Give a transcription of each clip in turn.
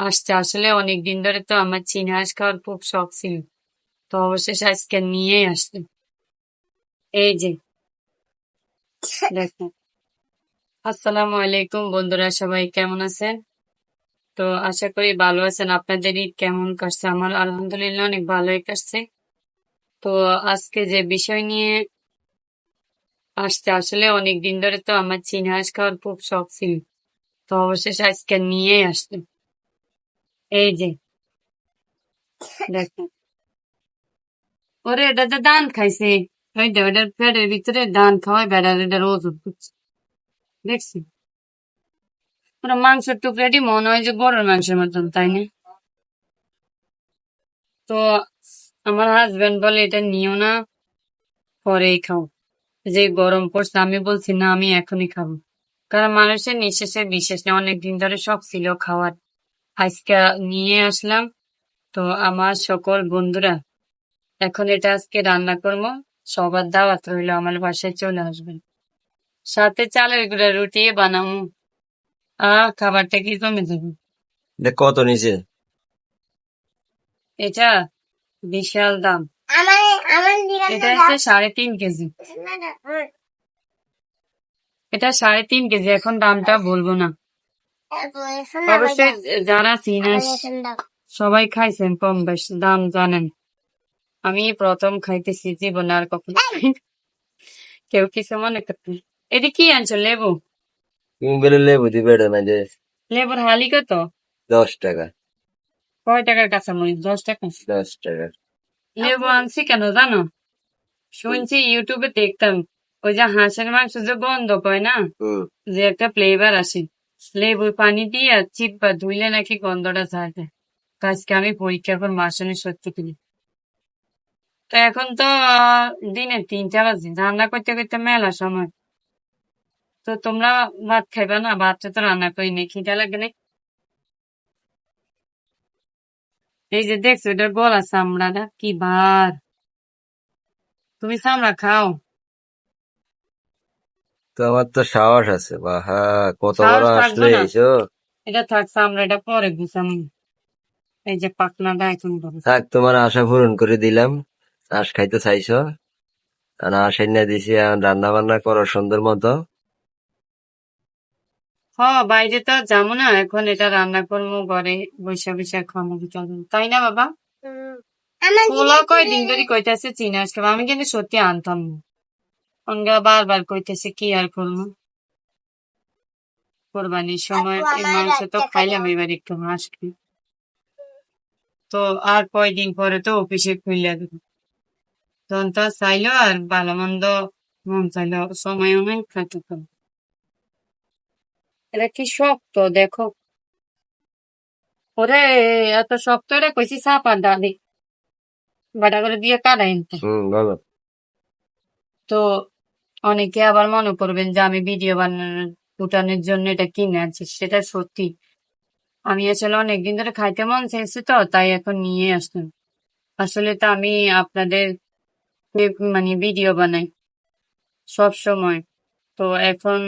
আসছে। আসলে অনেক দিন ধরে তো আমার চীনা হাঁস খাওয়ার খুব শখ ছিল। তো অবশেষে আজকে নিয়েই আসলো এই যে। দেখো। আসসালামু আলাইকুম বন্ধুরা, সবাই কেমন আছেন? তো আশা করি ভালো আছেন। আপনাদের ঈদ কেমন কাটছে? আমার আলহামদুলিল্লাহ অনেক ভালোই কাটছে। তো আজকে যে বিষয় নিয়ে আসছে, আসলে অনেক দিন ধরে তো আমার চীনা হাঁস খাওয়ার খুব শখ ছিল। তো অবশেষে আজকে নিয়েই আসলো এই যে। দেখো। ওরে, এটা তো দান খাইছে। ওটার পেটের ভিতরে দান খাওয়াই বেড়ার এটার ওজন দেখছি। মাংসের টুকরাটি মনে হয় যে গরুর মাংসের মতন, তাই না? তো আমার হাজবেন্ড বলে, এটা নিও না, পরেই খাও। যে গরম পড়ছে, আমি বলছি, না, আমি এখনই খাব। কারণ মানুষের নিঃশ্বাসে বিশ্বাস নেই অনেকদিন ধরে শখ ছিল খাওয়ার। আজকে নিয়ে আসলাম। তো আমার সকল বন্ধুরা এখন এটা আজকে রান্না করব। সবার দাওয়াত রইল আমার বাসায় চলে আসবেন। সাথে চালের গুঁড়া রুটি বানাবো। আহ খাবারটা কি কমে যাবে? কত নিচে? এটা বিশাল দাম। আমার আমার এটা হচ্ছে সাড়ে তিন কেজি। এটা সাড়ে তিন কেজি এখন দামটা বলব না। অবশ্যই যারা চিনাস সবাই খাইছেন কম বেশ দাম জানেন। আমি প্রথম খাইতেছি জীবনে আর কখনো কেউ কিছু মনে করতে এটি কি আনছো লেবু? লেবু দিবে না যে লেবুর হালি কত? দশ টাকা। কয় টাকার কাঁচামরিচ? দশ টাকা? দশ টাকা। লেবু আনছি কেন জানো? শুনছি ইউটিউবে দেখতাম ওই যে হাঁসের মাংস যে গন্ধ কয় না যে একটা ফ্লেভার আসে। লেবুর পানি দিয়ে চিপ বা ধুইলে নাকি গন্ধটা যায়। আজকে আমি পরীক্ষা করে মাসনে সত্যি কিনি তো এখন তো দিনে তিনটা বাজে। রান্না করতে করতে মেলা সময়। তো তোমরা ভাত খাইবে না? ভাতটা তো রান্না করি নি। খিদা লাগে না। এই যে দেখছ এটা গলা চামড়াটা কি বার। তুমি চামড়া খাও। তো আমার তো সাহস আছে বাহা কত সাহস বড় থাকবে আসলে না। এইসো এটা থাক চামড়াটা পরে গুছাম। এই যে পাকনাটা এখন থাক তোমার আশা পূরণ করে দিলাম। আশ খাইতে চাইছো। আর আশ এনে দিছি রান্না বান্না করো সুন্দর মতো। হ বাইরে তো আর যাব না। এখন এটা রান্না করব ঘরে বৈশা বৈশা খাব চলবো তাই না বাবা? আমার পোলা কয়দিন ধরে কইতেছে চিনা আজকে আমি কিন্তু সত্যি আনতাম না। অনগা বারবার কইতেছে কি আর করব? কোরবানির সময় এই মাংস তো খাইলাম এবার একটু খাই। তো আর কয়দিন পরে তো অফিসে খুললে দেবো তখন তো চাইলো আর ভালো মন্দ মন চাইলো সময় অনেক খাইতে পারব। এটা কি শক্ত দেখো। ওরে এত শক্ত এটা কইছি চাপা ডালি। বাটা করে দিয়ে কাটাই নিতে তো অনেকে আবার মনে করবেন যে আমি ভিডিও বানানোর উঠানোর জন্য এটা কিনে আনছি, সেটা সত্যি। আমি আসলে অনেকদিন ধরে খাইতে মন চাইছে তো, তাই এখন নিয়ে আসলাম। আসলে তো আমি আপনাদের মানে ভিডিও বানাই সব সময়। তো এখন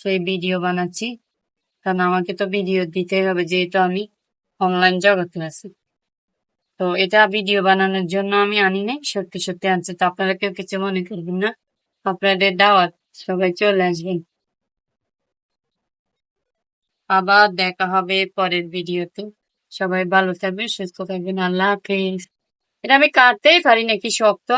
সেই ভিডিও বানাচ্ছি, কারণ আমাকে তো ভিডিও দিতেই হবে যেহেতু আমি অনলাইন জগতে আছি। তো এটা ভিডিও বানানোর জন্য আমি আনি নাই, সত্যি সত্যি আনছি। তো আপনারা কেউ কিছু মনে করবেন না। আপনাদের দাওয়াত, সবাই চলে আসবেন। আবার দেখা হবে পরের ভিডিওতে। সবাই ভালো থাকবেন, সুস্থ থাকবেন, আল্লাহ হাফিজ। এটা আমি কাটতেই পারি নাকি শক্ত?